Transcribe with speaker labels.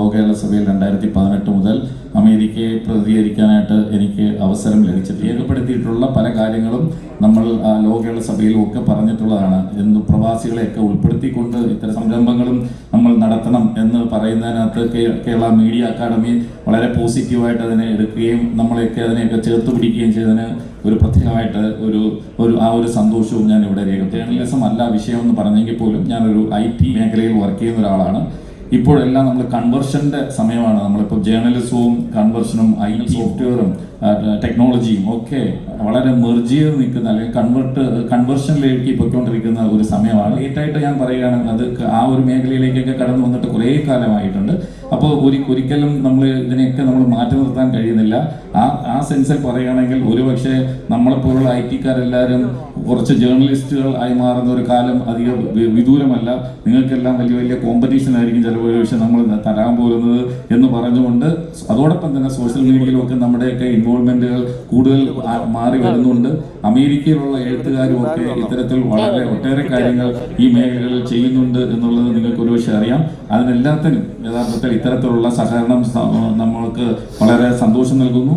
Speaker 1: ലോകകേരള സഭയിൽ രണ്ടായിരത്തി പതിനെട്ട് മുതൽ അമേരിക്കയെ പ്രതികരിക്കാനായിട്ട് എനിക്ക് അവസരം ലഭിച്ചത് രേഖപ്പെടുത്തിയിട്ടുള്ള പല കാര്യങ്ങളും നമ്മൾ ലോകകേരള സഭയിലും ഒക്കെ പറഞ്ഞിട്ടുള്ളതാണ്. എന്ന് പ്രവാസികളെയൊക്കെ ഉൾപ്പെടുത്തിക്കൊണ്ട് ഇത്തരം സംരംഭങ്ങളും നമ്മൾ നടത്തണം എന്ന് പറയുന്നതിനകത്ത് കേരള മീഡിയ അക്കാദമി വളരെ പോസിറ്റീവായിട്ട് അതിനെ എടുക്കുകയും നമ്മളെയൊക്കെ അതിനെയൊക്കെ ചേർത്ത് പിടിക്കുകയും ചെയ്തതിന് ഒരു പ്രത്യേകമായിട്ട് ഒരു ഒരു ആ ഒരു സന്തോഷവും ഞാൻ ഇവിടെ രേഖപ്പെടുത്തി ജേർണലിസം അല്ല വിഷയം എന്ന് പറഞ്ഞെങ്കിൽ പോലും ഞാനൊരു ഐ ടി മേഖലയിൽ വർക്ക് ചെയ്യുന്ന ഒരാളാണ്. ഇപ്പോഴെല്ലാം നമ്മൾ കൺവെർഷന്റെ സമയമാണ്. നമ്മളിപ്പോൾ ജേർണലിസവും കൺവെർഷനും ഐ ടി സോഫ്റ്റ്വെയറും ടെക്നോളജിയും ഒക്കെ വളരെ മെർജ് ചെയ്ത് നിൽക്കുന്ന അല്ലെങ്കിൽ കൺവെർട്ട് കൺവെർഷനിലേക്ക് പൊയ്ക്കൊണ്ടിരിക്കുന്ന ഒരു സമയമാണ്. ലേറ്റായിട്ട് ഞാൻ പറയുകയാണെങ്കിൽ അത് ആ ഒരു മേഖലയിലേക്കൊക്കെ കടന്നു വന്നിട്ട് കുറേ കാലമായിട്ടുണ്ട്. അപ്പോൾ ഒരു ഒരിക്കലും നമ്മൾ ഇതിനെയൊക്കെ നമ്മൾ മാറ്റി നിർത്താൻ കഴിയുന്നില്ല. ആ ആ സെൻസിൽ പറയുകയാണെങ്കിൽ ഒരുപക്ഷെ നമ്മളെപ്പോലുള്ള ഐ ടിക്കാരെല്ലാവരും കുറച്ച് ജേർണലിസ്റ്റുകൾ ആയി മാറുന്ന ഒരു കാലം അധികം വിദൂരമല്ല. നിങ്ങൾക്കെല്ലാം വലിയ വലിയ കോമ്പറ്റീഷൻ ആയിരിക്കും ചിലപ്പോൾ ഒരുപക്ഷെ നമ്മൾ തരാൻ പോകുന്നത് എന്ന് പറഞ്ഞുകൊണ്ട് അതോടൊപ്പം തന്നെ സോഷ്യൽ മീഡിയയിലൊക്കെ നമ്മുടെയൊക്കെ ഇൻവോൾവ്മെന്റുകൾ കൂടുതൽ മാറി വരുന്നുണ്ട്. അമേരിക്കയിലുള്ള എഴുത്തുകാരും ഒക്കെ ഇത്തരത്തിൽ വളരെ ഒട്ടേറെ കാര്യങ്ങൾ ഈ മേഖലകളിൽ ചെയ്യുന്നുണ്ട് എന്നുള്ളത് നിങ്ങൾക്ക് ഒരുപക്ഷെ അറിയാം. അതിനെല്ലാത്തിനും യഥാർത്ഥത്തിൽ ഇത്തരത്തിലുള്ള സഹകരണം നമ്മൾക്ക് വളരെ സന്തോഷം നൽകുന്നു.